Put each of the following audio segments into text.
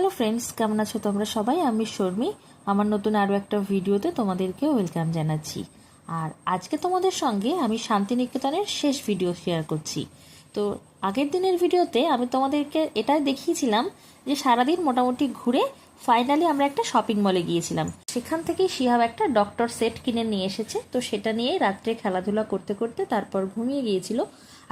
Hello friends কেমন আছো তোমরা সবাই? আমি শর্মি। আমার নতুন আরও একটা ভিডিওতে তোমাদেরকে ওয়েলকাম জানাচ্ছি। আর আজকে তোমাদের সঙ্গে আমি শান্তিনিকেতনের শেষ ভিডিও শেয়ার করছি। তো আগের দিনের ভিডিওতে আমি তোমাদেরকে এটাই দেখিয়েছিলাম যে সারাদিন মোটামুটি ঘুরে ফাইনালি আমরা একটা শপিং মলে গিয়েছিলাম। সেখান থেকেই শিহাব একটা ডক্টর সেট কিনে নিয়ে এসেছে। তো সেটা নিয়ে রাত্রে খেলাধুলা করতে করতে তারপর ঘুমিয়ে গিয়েছিল।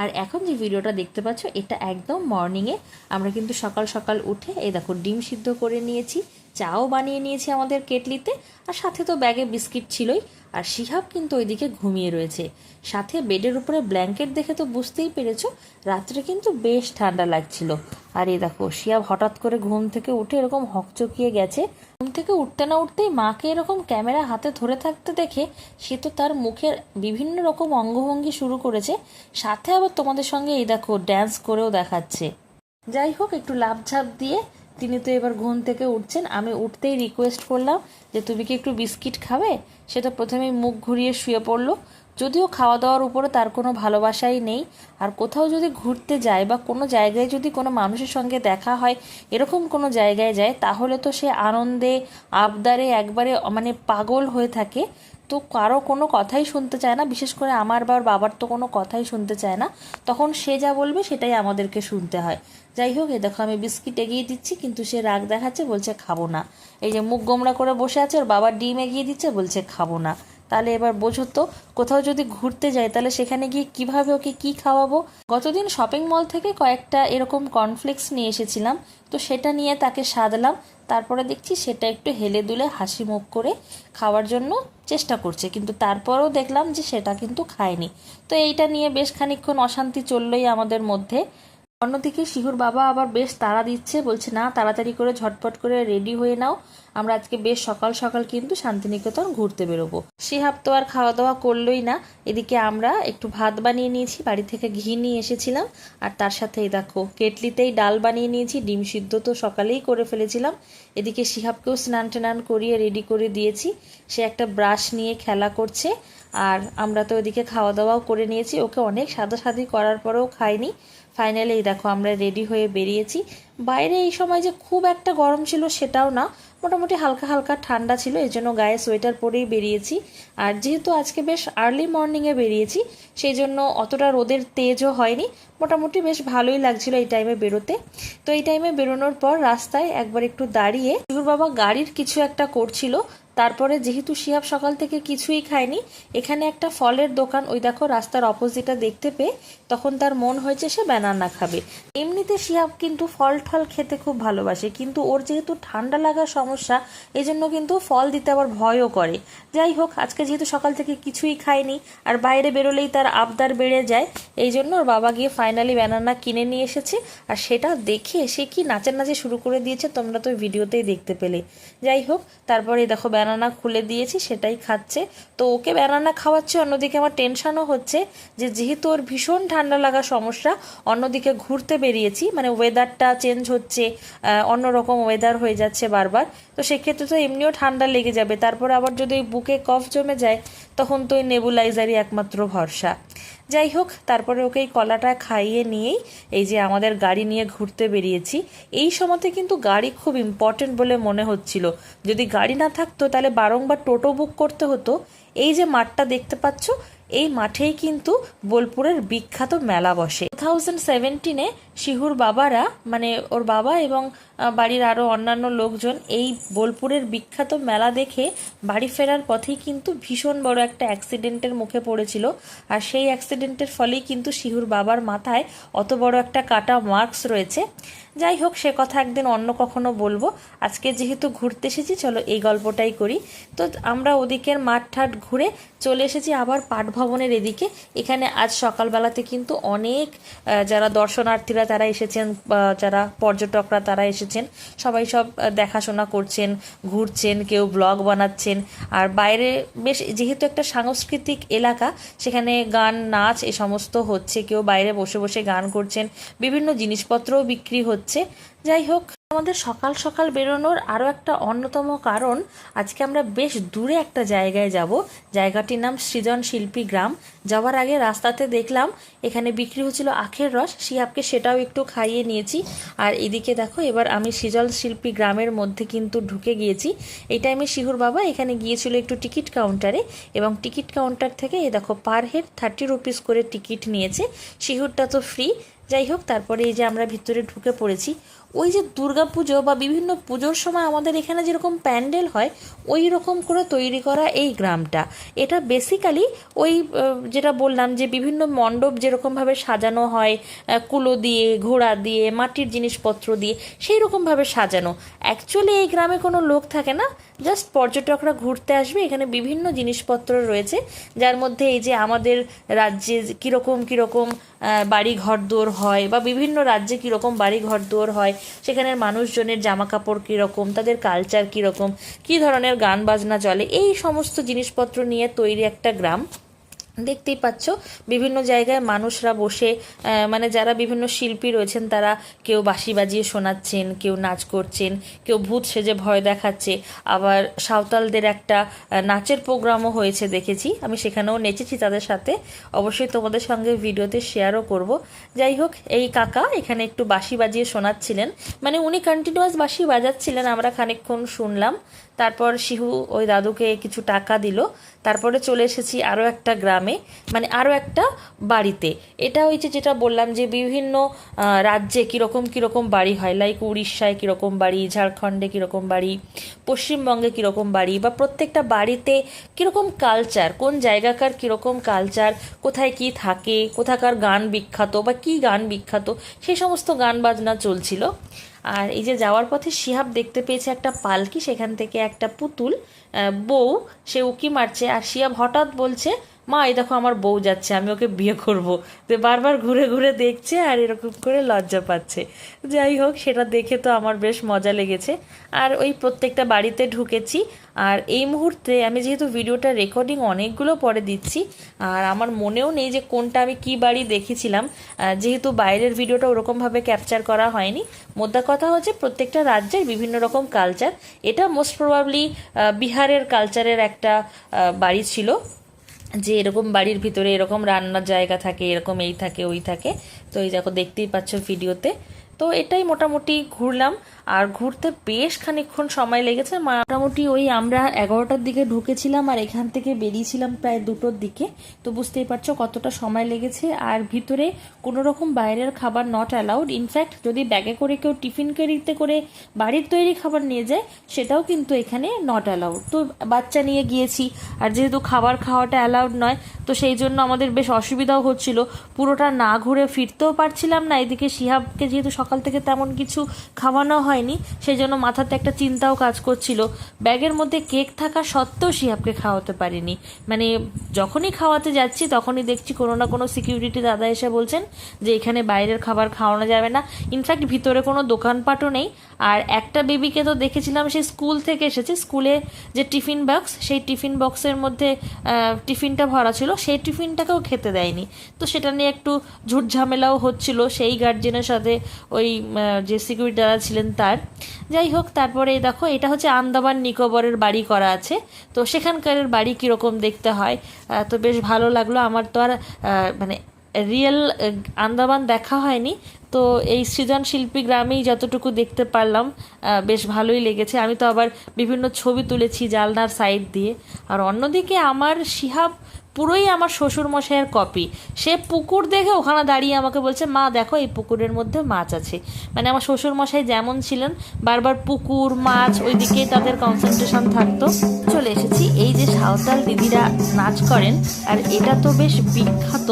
আর এখন যে ভিডিওটা দেখতে পাচ্ছ, এটা একদম মর্নিংয়ে আমরা কিন্তু সকাল সকাল উঠে এ দেখো, ডিম সিদ্ধ করে নিয়েছি। চাও বানিয়ে নিয়েছি আমাদের কেটলিতে, আর সাথে তো ব্যাগে বিস্কিট ছিলই, আর শিহাব কিন্তু ওইদিকে ঘুমিয়ে রয়েছে। সাথে বেডের উপরে ব্ল্যাঙ্কেট দেখে তো বুঝতেই পেরেছ, রাত্রে কিন্তু বেশ ঠান্ডা লাগছিল। আর এ দেখো, শিহাব হঠাৎ করে ঘুম থেকে উঠে এরকম হকচকিয়ে গেছে। ঘুম থেকে উঠতে না উঠতেই মাকে এরকম ক্যামেরা হাতে ধরে থাকতে দেখে সে তো তার মুখের বিভিন্ন রকম অঙ্গভঙ্গি শুরু করেছে, সাথে আবার তোমাদের সঙ্গে এই দেখো ড্যান্স করেও দেখাচ্ছে। যাই হোক, একটু লাভঝাপ দিয়ে তিনি তো এবার ঘুম থেকে উঠছেন। আমি উঠতেই রিকোয়েস্ট করলাম যে, তুমি কি একটু বিস্কিট খাবে? সে তো প্রথমেই মুখ ঘুরিয়ে শুয়ে পড়ল। যদিও খাওয়া দাওয়ার উপরে তার কোনো ভালোবাসাই নেই। আর কোথাও যদি ঘুরতে যায় বা কোনো জায়গায় যদি কোনো মানুষের সঙ্গে দেখা হয়, এরকম কোনো জায়গায় যায়, তাহলে তো সে আনন্দে, আবদারে একবারে মানে পাগল হয়ে থাকে। তো কারও কোনো কথাই শুনতে চায় না। বিশেষ করে আমার বা বাবার তো কোনো কথাই শুনতে চায় না। তখন সে যা বলবে সেটাই আমাদেরকে শুনতে হয়। যাই হোক, এ দেখো আমি বিস্কিট এগিয়ে দিচ্ছি, কিন্তু সে রাগ দেখাচ্ছে, বলছে খাব না। এই যে মুখ গোমড়া করে বসে আছে, ওর বাবার ডিম এগিয়ে দিচ্ছে, বলছে খাব না। তাহলে এবার বোঝো তো, কোথাও যদি ঘুরতে যাই তাহলে সেখানে গিয়ে কীভাবে ওকে কি খাওয়াবো? গতদিন শপিং মল থেকে কয়েকটা এরকম কর্নফ্লেক্স নিয়ে এসেছিলাম, তো সেটা নিয়ে তাকে সাদলাম তারপরে দেখছি সেটা একটু হেলে দুলে হাসি মুখ করে খাওয়ার জন্য চেষ্টা করছে, কিন্তু তারপরেও দেখলাম যে সেটা কিন্তু খায়নি। তো এইটা নিয়ে বেশ খানিক্ষণ অশান্তি চললোই আমাদের মধ্যে। অন্যদিকে শিহুর বাবা আবার বেশ তাড়া দিচ্ছে, বলছে, না, তাড়াতাড়ি করে ঝটপট করে রেডি হয়ে নাও। আমরা আজকে বেশ সকাল সকাল কিন্তু শান্তিনিকেতন ঘুরতে বেরোবো। শিহাব তো আর খাওয়া দাওয়া করলোই না। এদিকে আমরা একটু ভাত বানিয়ে নিয়েছি, বাড়ি থেকে ঘি নিয়ে এসেছিলাম। আর তার সাথে এই দেখো, কেটলিতেই ডাল বানিয়ে নিয়েছি, ডিম সিদ্ধ তো সকালেই করে ফেলেছিলাম। এদিকে শিহাবকেও স্নান টান করিয়ে রেডি করে দিয়েছি। সে একটা ব্রাশ নিয়ে খেলা করছে। আর আমরা তো ওদিকে খাওয়া দাওয়াও করে নিয়েছি। ওকে অনেক সাদাসাদি করার পরেও খাইনি। ফাইনালি দেখো, আমরা রেডি হয়ে বেরিয়েছি। বাইরে এই সময় যে খুব একটা গরম ছিল সেটাও না। মোটামুটি হালকা হালকা ঠান্ডা ছিল এই জন্য গায়ে সোয়েটার পরেই বেরিয়েছি। আর যেহেতু আজকে বেশ আর্লি মর্নিংয়ে বেরিয়েছি, সেই জন্য অতটা রোদের তেজও হয়নি। মোটামুটি বেশ ভালোই লাগছিল এই টাইমে বেরোতে। তো এই টাইমে বেরোনোর পর রাস্তায় একবার একটু দাঁড়িয়ে শিবুর বাবা গাড়ির কিছু একটা করছিল। তারপরে যেহেতু শিহাব সকাল থেকে কিছুই খায়নি, এখানে একটা ফলের দোকান, ওই দেখো রাস্তার অপোজিটে দেখতে পেয়ে তখন তার মন হয়েছে সে ব্যানানা খাবে। এমনিতে শিহাব কিন্তু ফল ঠল খেতে খুব ভালোবাসে, কিন্তু ওর যেহেতু ঠান্ডা লাগার সমস্যা এই জন্য কিন্তু ফল দিতে আবার ভয়ও করে। যাই হোক, আজকে যেহেতু সকাল থেকে কিছুই খায়নি, আর বাইরে বেরোলেই তার আবদার বেড়ে যায় এই জন্য ওর বাবা গিয়ে ফাইনালি ব্যানানা কিনে নিয়ে এসেছে আর সেটা দেখে সে কি নাচের নাচে শুরু করে দিয়েছে তোমরা তো ভিডিওতেই দেখতে পেলে। যাই হোক, তারপরে দেখো ব্যানানা খুলে দিয়েছি, সেটাই খাচ্ছে। তো ওকে ব্যানানা খাওয়াচ্ছে, অন্যদিকে আমার টেনশনও হচ্ছে যে যেহেতু ওর ভীষণ ঠান্ডা লাগা সমস্যা, অন্যদিকে ঘুরতে বেরিয়েছি মানে ওয়েদারটা চেঞ্জ হচ্ছে অন্যরকম ওয়েদার হয়ে যাচ্ছে বারবার। তো সেক্ষেত্রে তো এমনিও ঠান্ডা লেগে যাবে। তারপর আবার যদি বুকে কফ জমে যায়, তখন তো ওই নেবুলাইজারই একমাত্র ভরসা। যাই হোক, তারপরে ওকে এই কলাটা খাইয়ে নিয়েই এই যে আমাদের গাড়ি নিয়ে ঘুরতে বেরিয়েছি। এই সময়তে কিন্তু গাড়ি খুব ইম্পর্টেন্ট বলে মনে হচ্ছিল। যদি গাড়ি না থাকতো, তাহলে বারংবার টোটো বুক করতে হতো। এই যে মাঠটা দেখতে পাচ্ছ এই মাঠেই কিন্তু বোলপুরের বিখ্যাত মেলা বসে। টু থাউজেন্ড সেভেন্টিনে শিহুর বাবারা মানে ওর বাবা এবং বাড়ির আরও অন্যান্য লোকজন এই বোলপুরের বিখ্যাত মেলা দেখে বাড়ি ফেরার পথেই কিন্তু ভীষণ বড় একটা অ্যাক্সিডেন্টের মুখে পড়েছিল। আর সেই অ্যাক্সিডেন্টের ফলেই কিন্তু শিহুর বাবার মাথায় অত বড় একটা কাটা মার্কস রয়েছে। যাই হোক, সে কথা একদিন অন্য কখনো বলব। আজকে যেহেতু ঘুরতে এসেছি, চলো এই গল্পটাই করি। তো আমরা ওদিকের মাঠ ঠাট ঘুরে চলে এসেছি, আবার পাঠ ভবনের এদিকে। এখানে আজ সকালবেলাতে কিন্তু অনেক যারা দর্শনার্থীরা তারা এসেছেন যারা পর্যটকরা তারা এসেছেন। সবাই সব দেখাশোনা করছেন, ঘুরছেন, কেউ ব্লগ বানাচ্ছেন। আর বাইরে বেশ, যেহেতু একটা সাংস্কৃতিক এলাকা, সেখানে গান, নাচ এ সমস্ত হচ্ছে। কেউ বাইরে বসে বসে গান করছেন। বিভিন্ন জিনিসপত্রও বিক্রি হচ্ছে। যাই হোক আমাদের সকাল সকাল বেরোনোর আরও একটা অন্যতম কারণ, আজকে আমরা বেশ দূরে একটা জায়গায় যাব। জায়গাটির নাম সৃজন শিল্পী গ্রাম। যাওয়ার আগে রাস্তাতে দেখলাম এখানে বিক্রি হচ্ছিল আখের রস। শিহাবকে সেটাও একটু খাইয়ে নিয়েছি। আর এদিকে দেখো, এবার আমি সৃজন শিল্পী গ্রামের মধ্যে কিন্তু ঢুকে গিয়েছি। এই টাইমে শিহুর বাবা এখানে গিয়েছিল একটু টিকিট কাউন্টারে এবং টিকিট কাউন্টার থেকে এই দেখো পার হেড থার্টি রুপিস করে টিকিট নিয়েছে। শিহুরটা তো ফ্রি যাই হোক, তারপরে এই যে আমরা ভিতরে ঢুকে পড়েছি। ওই যে দুর্গা পুজো বা বিভিন্ন পুজোর সময় আমাদের এখানে যেরকম প্যান্ডেল হয়, ওই রকম করে তৈরি করা এই গ্রামটা। এটা বেসিক্যালি ওই যেটা বললাম যে বিভিন্ন মণ্ডপ যেরকমভাবে সাজানো হয় কুলো দিয়ে, ঘোড়া দিয়ে, মাটির জিনিসপত্র দিয়ে সেই রকমভাবে সাজানো। অ্যাকচুয়ালি এই গ্রামে কোনো লোক থাকে না জাস্ট পর্যটকরা ঘুরতে আসবে, এখানে বিভিন্ন জিনিসপত্র রয়েছে, যার মধ্যে এই যে আমাদের রাজ্যে কীরকম কীরকম বাড়ি ঘর দোর হয় বা বিভিন্ন রাজ্যে কীরকম বাড়ি ঘর দোর হয়, সেখানের মানুষজনের জামা কাপড় কীরকম, তাদের কালচার কীরকম, কী ধরনের গান বাজনা চলে, এই সমস্ত জিনিসপত্র নিয়ে তৈরি একটা গ্রাম। দেখতেই পাচ্ছ, বিভিন্ন জায়গায় মানুষরা বসে মানে যারা বিভিন্ন শিল্পী রয়েছেন, তারা কেউ বাঁশি বাজিয়ে শোনাচ্ছেন, কেউ নাচ করছেন, কেউ ভূত সেজে ভয় দেখাচ্ছে। আবার সাঁওতালদের একটা নাচের প্রোগ্রামও হয়েছে, দেখেছি। আমি সেখানেও নেচেছি তাদের সাথে। অবশ্যই তোমাদের সঙ্গে ভিডিওতে শেয়ারও করব। যাই হোক, এই কাকা এখানে একটু বাঁশি বাজিয়ে শোনাচ্ছিলেন। মানে উনি কন্টিনিউয়াস বাঁশি বাজাচ্ছিলেন, আমরা খানিকক্ষণ শুনলাম। তারপর শিহু ওই দাদুকে কিছু টাকা দিল। তারপরে চলে এসেছি আরও একটা গ্রামে মানে আরও একটা বাড়িতে। এটা হয়েছে যেটা বললাম যে বিভিন্ন রাজ্যে কীরকম কীরকম বাড়ি হয় লাইক উড়িষ্যায় কীরকম বাড়ি, ঝাড়খণ্ডে কীরকম বাড়ি, পশ্চিমবঙ্গে কীরকম বাড়ি, বা প্রত্যেকটা বাড়িতে কীরকম কালচার কোন জায়গাকার কীরকম কালচার কোথায় কি থাকে, কোথাকার গান বিখ্যাত, বা কি গান বিখ্যাত, সেই সমস্ত গান বাজনা চলছিল। আর এই যে যাওয়ার পথে শিহাব দেখতে পেয়েছে একটা পালকি, সেখান থেকে একটা পুতুল বউ, সে উকি মারছে। আর শিহাব হঠাৎ বলছে মা, এই দেখো আমার বউ যাচ্ছে, আমি ওকে বিয়ে করব। তো বারবার ঘুরে ঘুরে দেখছে আর এরকম করে লজ্জা পাচ্ছে। যাই হোক, সেটা দেখে তো আমার বেশ মজা লেগেছে। আর ওই প্রত্যেকটা বাড়িতে ঢুকেছি। আর এই মুহূর্তে আমি যেহেতু ভিডিওটা রেকর্ডিং অনেকগুলো পরে দিচ্ছি, আর আমার মনেও নেই যে কোনটা আমি কি বাড়ি দেখেছিলাম। যেহেতু বাইরের ভিডিওটা ওরকমভাবে ক্যাপচার করা হয়নি। মোদ্দা কথা হচ্ছে, প্রত্যেকটা রাজ্যের বিভিন্ন রকম কালচার এটা মোস্ট প্রবাবলি বিহারের কালচারের একটা বাড়ি ছিল। যে এরকম বাড়ির ভিতরে এরকম রান্নার জায়গা থাকে, এরকম এই থাকে, ওই থাকে। তো এই দেখো, দেখতেই পাচ্ছ ভিডিওতে তো এটাই মোটামুটি ঘুরলাম। আর ঘুরতে বেশ খানিকক্ষণ সময় লেগেছে। মোটামুটি ওই আমরা এগারোটার দিকে ঢুকেছিলাম আর এখান থেকে বেরিয়েছিলাম প্রায় দুটোর দিকে। তো বুঝতেই পারছ কতটা সময় লেগেছে। আর ভিতরে কোনো রকম বাইরের খাবার নট অ্যালাউড ইনফ্যাক্ট যদি ব্যাগে করে কেউ টিফিন ক্যারিতে করে বাড়ির তৈরি খাবার নিয়ে যায়, সেটাও কিন্তু এখানে নট অ্যালাউড তো বাচ্চা নিয়ে গিয়েছি। আর যেহেতু খাবার খাওয়াটা অ্যালাউড নয়, তো সেই জন্য আমাদের বেশ অসুবিধাও হচ্ছিল। পুরোটা না ঘুরে ফিরতেও পারছিলাম না। এদিকে শিহাবকে যেহেতু সকাল থেকে তেমন কিছু খাওয়ানো হয়নি সেই জন্য মাথাতে একটা চিন্তাও কাজ করছিল। ব্যাগের মধ্যে কেক থাকা সত্ত্বেও শিহাবকে খাওয়াতে পারিনি। মানে যখনই খাওয়াতে যাচ্ছি, তখনই দেখছি কোনো না কোনো সিকিউরিটি দাদা এসে বলছেন যে, এখানে বাইরের খাবার খাওয়ানো যাবে না। ইনফ্যাক্ট ভিতরে কোনো দোকানপাটও নেই। আর একটা বেবিকে তো দেখেছিলাম, সে স্কুল থেকে এসেছে। স্কুলে যে টিফিন বক্স, সেই টিফিন বক্সের মধ্যে টিফিনটা ভরা ছিল। সেই টিফিনটাকেও খেতে দেয়নি। তো সেটা নিয়ে একটু ঝুট ঝামেলাও হচ্ছিল। সেই গার্জেনের সাথে ওই যে সিকিউরিটি দাদা ছিলেন তার। যাই হোক, তারপরে দেখো, এটা হচ্ছে আন্দামান নিকোবরের বাড়ি করা আছে। তো সেখানকারের বাড়ি কীরকম দেখতে হয়? তো বেশ ভালো লাগল। আমার তো আর মানে রিয়েল আন্দামান দেখা হয়নি। তো এই সৃজনশিল্পী গ্রামেই যতটুকু দেখতে পারলাম বেশ ভালোই লেগেছে। আমি তো আবার বিভিন্ন ছবি তুলেছি জালনার সাইড দিয়ে। আর অন্যদিকে আমার শিহাব পুরোই আমার শ্বশুর মশাইয়ের কপি সে পুকুর দেখে ওখানে দাঁড়িয়ে আমাকে বলছে, মা, দেখো এই পুকুরের মধ্যে মাছ আছে। মানে আমার শ্বশুর মশাই যেমন ছিলেন, বারবার পুকুর, মাছ ওই দিকেই তাদের কনসেন্ট্রেশন থাকতো। চলে এসেছি। এই যে সাঁওতাল দিদিরা নাচ করেন, আর এটা তো বেশ বিখ্যাত।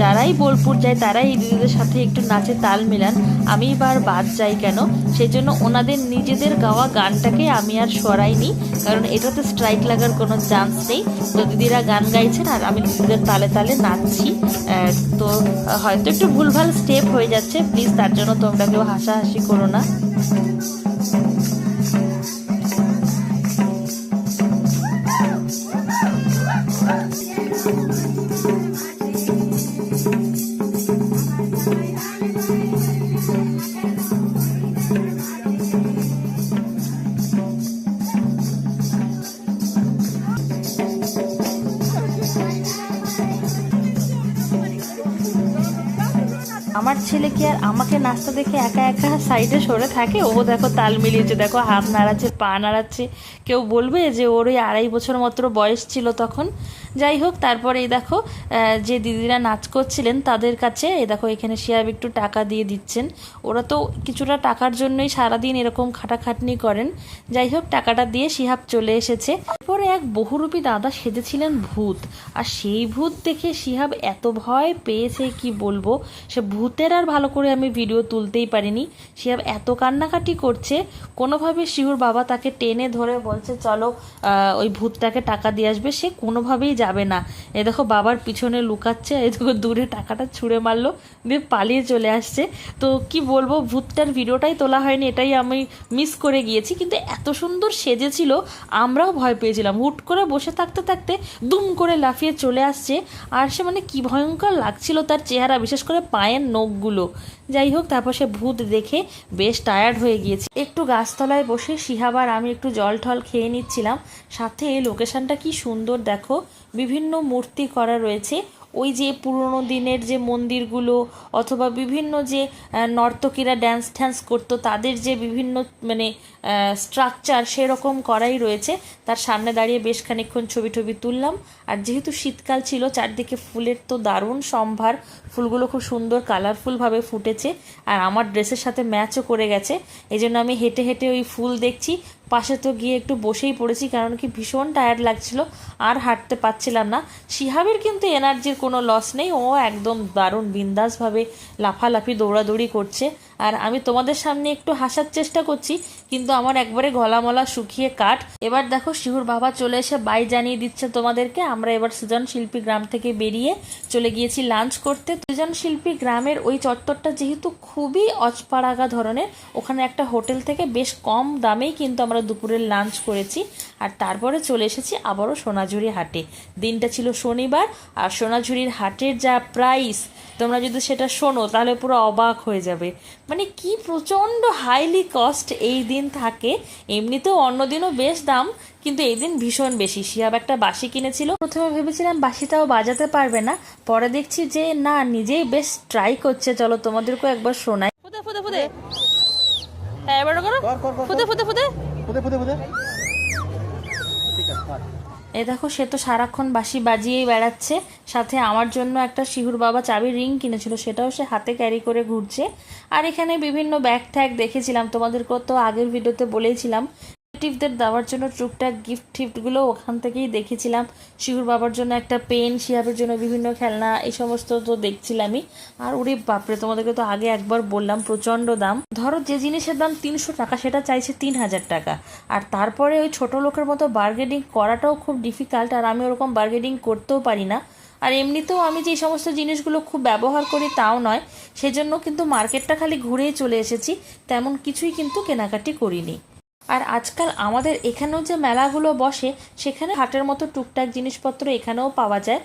যারাই বোলপুর যায়, তারাই এই দিদিদের সাথে একটু নাচে তাল মেলান। আমি বার বাদ যাই কেন? সেই জন্য ওনাদের নিজেদের গাওয়া গানটাকে আমি আর সরাইনি, কারণ এটাতে স্ট্রাইক লাগার কোনো চান্স নেই। তো দিদিরা গান গাইছেন আর আমি নিজেদের তালে তালে নাচছি। তো হয়তো একটু ভুলভাল স্টেপ হয়ে যাচ্ছে। প্লিজ তার জন্য তোমরা কেউ হাসাহাসি করো না। আমার ছেলে কি আর আমাকে নাস্তা দেখে একা একা সাইডে সরে থাকে? ও দেখো তাল মিলিয়েছে, দেখো হাত নাড়াচ্ছে, পা নাড়াচ্ছে। কেউ বলবে যে ওর ওই আড়াই বছর মাত্র বয়স ছিল তখন? যাই হোক, তারপরে এই দেখো যে দিদিরা নাচ করছিলেন তাদের কাছে, এই দেখো, এখানে শিয়াব একটু টাকা দিয়ে দিচ্ছেন। ওরা তো কিছুটা টাকার জন্যই সারাদিন এরকম খাটাখাটনি করেন। যাই হোক, টাকাটা দিয়ে শিহাব চলে এসেছে। এরপরে এক বহুরূপী দাদা সেজেছিলেন ভূত। আর সেই ভূত দেখে শিহাব এত ভয় পেয়েছে, কি বলব? সে ভূতের আর ভালো করে আমি ভিডিও তুলতেই পারিনি। শিহাব এত কান্নাকাটি করছে, কোনোভাবে শিহুর বাবা তাকে টেনে ধরে বলছে, চলো ওই ভূতটাকে টাকা দিয়ে আসবে। সে কোনোভাবেই যাবে না। এ দেখো বাবার পিছনে লুকাচ্ছে, এই দেখো দূরে টাকাটা ছুঁড়ে মারলো, দিয়ে পালিয়ে চলে আসছে। তো কি বলব, ভূতটার ভিডিওটাই তোলা হয়নি, এটাই আমি মিস করে গিয়েছি। কিন্তু এত সুন্দর সেজেছিল, আমরাও ভয় পেয়েছিলাম। হুট করে বসে থাকতে থাকতে দুম করে লাফিয়ে চলে আসছে। আর সে মানে কি ভয়ঙ্কর লাগছিল তার চেহারা, বিশেষ করে পায়ের নখগুলো। যাই হোক, তারপর সে ভূত দেখে বেশ টায়ার্ড হয়ে গিয়েছে। একটু গাছতলায় বসে শিহাবার আমি একটু জল টল খেয়ে নিচ্ছিলাম। সাথে লোকেশনটা কি সুন্দর দেখো। বিভিন্ন মূর্তি করা রয়েছে। ওই যে পুরনো দিনের যে মন্দিরগুলো অথবা বিভিন্ন যে নর্তকীরা ড্যান্স ট্যান্স করতো, তাদের যে বিভিন্ন মানে স্ট্রাকচার সেরকম করাই রয়েছে। তার সামনে দাঁড়িয়ে বেশ খানিকক্ষণ ছবি টবি তুললাম। আর যেহেতু শীতকাল ছিল, চারদিকে ফুলের তো দারুণ সম্ভার। ফুলগুলো খুব সুন্দর কালারফুলভাবে ফুটেছে। আর আমার ড্রেসের সাথে ম্যাচও করে গেছে। এই জন্য আমি হেঁটে হেঁটে ওই ফুল দেখছি। পাশে তো গিয়ে একটু বসেই পড়েছি, কারণ কি ভীষণ টায়ার্ড লাগছিল, আর হাঁটতে পারছিলাম না। শিহাবের কিন্তু এনার্জির কোনো লস নেই, ও একদম দারুণ বিন্দাসভাবে লাফালাফি, দৌড়াদৌড়ি করছে। আর আমি তোমাদের সামনে একটু হাসার চেষ্টা করছি, কিন্তু আমার একবারে গলামলা শুকিয়ে কাঠ। এবার দেখো, শিহুর বাবা চলে এসে বাই জানিয়ে দিচ্ছে তোমাদেরকে, আমরা এবার সৃজন শিল্পী গ্রাম থেকে বেরিয়ে চলে গিয়েছি লাঞ্চ করতে। সৃজন শিল্পী গ্রামের ওই চত্বরটা যেহেতু খুবই অচপাড়াগা ধরনের, ওখানে একটা হোটেল থেকে বেশ কম দামেই কিন্তু আমরা দুপুরের লাঞ্চ করেছি। আর তারপরে চলে এসেছি আবারও সোনাঝুরি হাটে। দিনটা ছিল শনিবার আর সোনাঝুরির হাটের যা প্রাইস তোমরা যদি সেটা শোনো তাহলে পুরো অবাক হয়ে যাবে। মানে কি প্রচণ্ড হাইলি কস্ট এই দিন থাকে। এমনিতেও অন্য দিনও বেশ দাম কিন্তু এই দিন ভীষণ বেশি। শিয়াব একটা বাঁশি কিনেছিল। প্রথমে ভেবেছিলাম বাঁশিটাও বাজাতে পারবে না। পরে দেখছি যে না নিজেই বেশ ট্রাই করছে। চলো তোমাদেরকেও একবার শোনাই। ফুদে ফুদে ফুদে। হ্যাঁ এবার করো। কর কর কর ফুদে ফুদে ফুদে। ফুদে ফুদে ফুদে। এই দেখো, সে তো সারাক্ষণ বাঁশি বাজিয়েই বেড়াচ্ছে। সাথে আমার জন্য একটা শিহুর বাবা চাবি রিং কিনেছিল, সেটাও সে হাতে ক্যারি করে ঘুরছে। আর এখানে বিভিন্ন ব্যাগ ট্যাগ দেখেছিলাম তোমাদেরকে তো আগের ভিডিওতে বলেইছিলাম। রিলেটিভদের দেওয়ার জন্য টুকটাক গিফট টিফটগুলো ওখান থেকেই দেখেছিলাম। শিহুর বাবার জন্য একটা পেন, শিহাবের জন্য বিভিন্ন খেলনা, এই সমস্ত তো দেখছিলামই। আর ওরে বাপরে, তোমাদেরকে তো আগে একবার বললাম, প্রচণ্ড দাম। ধরো যে জিনিসের দাম তিনশো টাকা, সেটা চাইছে তিন হাজার টাকা। আর তারপরে ওই ছোট লোকের মতো বার্গেনিং করাটাও খুব ডিফিকাল্ট আর আমি ওরকম বার্গেনিং করতেও পারি না। আর এমনিতেও আমি যে সমস্ত জিনিসগুলো খুব ব্যবহার করি তাও নয়, সেজন্য কিন্তু মার্কেটটা খালি ঘুরেই চলে এসেছি, তেমন কিছুই কিন্তু কেনাকাটি করিনি। আর আজকাল আমাদের এখানেও যে মেলাগুলো বসে, সেখানে হাটের মতো টুকটাক জিনিসপত্র এখানেও পাওয়া যায়।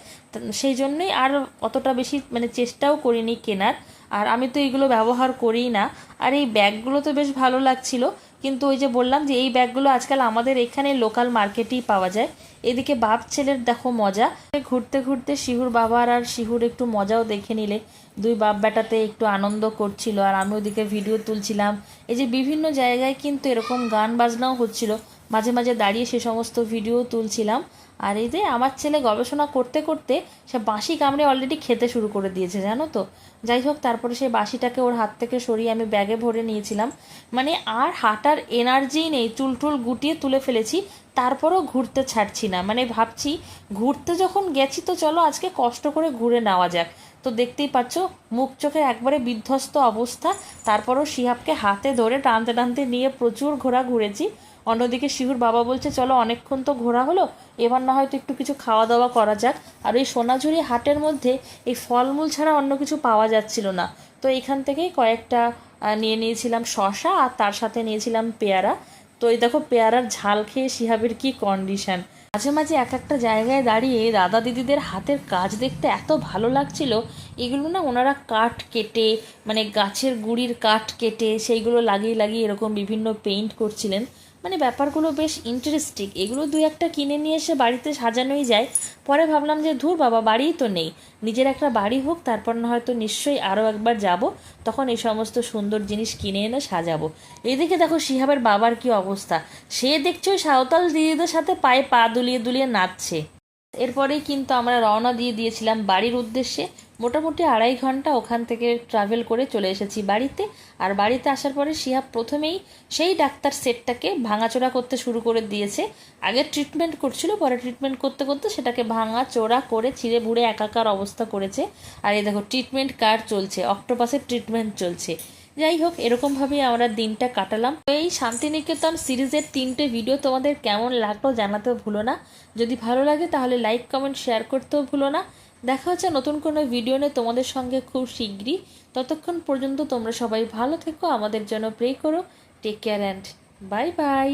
সেই জন্যই আর অতটা বেশি মানে চেষ্টাও করিনি কেনার। আর আমি তো এগুলো ব্যবহার করি না। আর এই ব্যাগগুলো তো বেশ ভালো লাগছিল। কিন্তু ওই যে বললাম যে এই ব্যাগগুলো আজকাল আমাদের এখানে লোকাল মার্কেটেই পাওয়া যায়। এদিকে বাপ ছেলের দেখো মজা। ঘুরতে ঘুরতে শিহুর বাবার আর শিহুর একটু মজাও দেখে নিলে। দুই বাপ বেটাতে একটু আনন্দ করছিল আর আমি ওদিকে ভিডিও তুলছিলাম। এই যে বিভিন্ন জায়গায় কিন্তু এরকম গান বাজনাও হচ্ছিল। মাঝে মাঝে দাঁড়িয়ে সে সমস্ত ভিডিও তুলছিলাম। আর এই যে আমার ছেলে গবেষণা করতে করতে সে বাঁশি কামড়ে অলরেডি খেতে শুরু করে দিয়েছে, জানো তো? যাই হোক, তারপরে সেই বাঁশিটাকে ওর হাত থেকে সরিয়ে আমি ব্যাগে ভরে নিয়েছিলাম। মানে আর হাঁটার এনার্জি নেই, চুল টুল গুটিয়ে তুলে ফেলেছি, তারপরেও ঘুরতে ছাড়ছি না। মানে ভাবছি, ঘুরতে যখন গেছি তো চলো আজকে কষ্ট করে ঘুরে নেওয়া যাক। তো দেখতেই পাচ্ছ, মুখ চোখে একবারে বিধ্বস্ত অবস্থা, তারপরও শিহাবকে হাতে ধরে টানতে টানতে নিয়ে প্রচুর ঘোরা ঘুরেছি অন্যদিকে শিহুর বাবা বলছে, চলো অনেকক্ষণ তো ঘোরা হলো, এবার না হয়তো একটু কিছু খাওয়া দাওয়া করা যাক। আর ওই সোনাঝুরি হাটের মধ্যে এই ফলমূল ছাড়া অন্য কিছু পাওয়া যাচ্ছিল না। তো এখান থেকেই কয়েকটা নিয়ে নিয়েছিলাম শশা আর তার সাথে নিয়েছিলাম পেয়ারা। তো এই দেখো পেয়ারার ঝাল খেয়ে শিহাবের কি কন্ডিশন মাঝে মাঝে এক একটা জায়গায় দাঁড়িয়ে দাদা দিদিদের হাতের কাজ দেখতে এত ভালো লাগছিল, এগুলো না ওনারা কাঠ কেটে মানে গাছের গুড়ির কাঠ কেটে সেইগুলো লাগিয়ে লাগিয়ে এরকম বিভিন্ন পেইন্ট করছিলেন। মানে ব্যাপারগুলো বেশ ইন্টারেস্টিং এগুলো দুই একটা কিনে নিয়ে এসে বাড়িতে সাজানোই যায়। পরে ভাবলাম যে, ধুর বাবা, বাড়িই তো নেই। নিজের একটা বাড়ি হোক, তারপর না হয়তো নিশ্চয়ই আরও একবার যাব। তখন এই সমস্ত সুন্দর জিনিস কিনে এনে সাজাবো। এদিকে দেখো শিহাবের বাবার কি অবস্থা। সে দেখছে ওই সাঁওতাল দিদিদের সাথে পায়ে পা দুলিয়ে দুলিয়ে নাচছে। এরপরেই কিন্তু আমরা রওনা দিয়ে দিয়েছিলাম বাড়ির উদ্দেশ্যে। মোটামুটি আড়াই ঘণ্টা ওখান থেকে ট্রাভেল করে চলে এসেছি বাড়িতে। আর বাড়িতে আসার পরে শিহাব প্রথমেই সেই ডাক্তার সেটটাকে ভাঙাচোরা করতে শুরু করে দিয়েছে। আগে ট্রিটমেন্ট করছিল, পরে ট্রিটমেন্ট করতে করতে সেটাকে ভাঙা চোরা করে ছিঁড়ে বুড়ে একাকার অবস্থা করেছে। আর এই দেখো ট্রিটমেন্ট কার চলছে? অক্টোপাসের ট্রিটমেন্ট চলছে। যাই হোক, এরকমভাবেই আমরা দিনটা কাটালাম। তো এই শান্তিনিকেতন সিরিজের তিনটে ভিডিও তোমাদের কেমন লাগল জানাতেও ভুলো না। যদি ভালো লাগে তাহলে লাইক কমেন্ট শেয়ার করতেও ভুলো না। দেখা হচ্ছে নতুন কোনো ভিডিও নিয়ে তোমাদের সঙ্গে খুব শিগগিরই। ততক্ষণ পর্যন্ত তোমরা সবাই ভালো থেকো, আমাদের জন্য প্রে করো take care and bye bye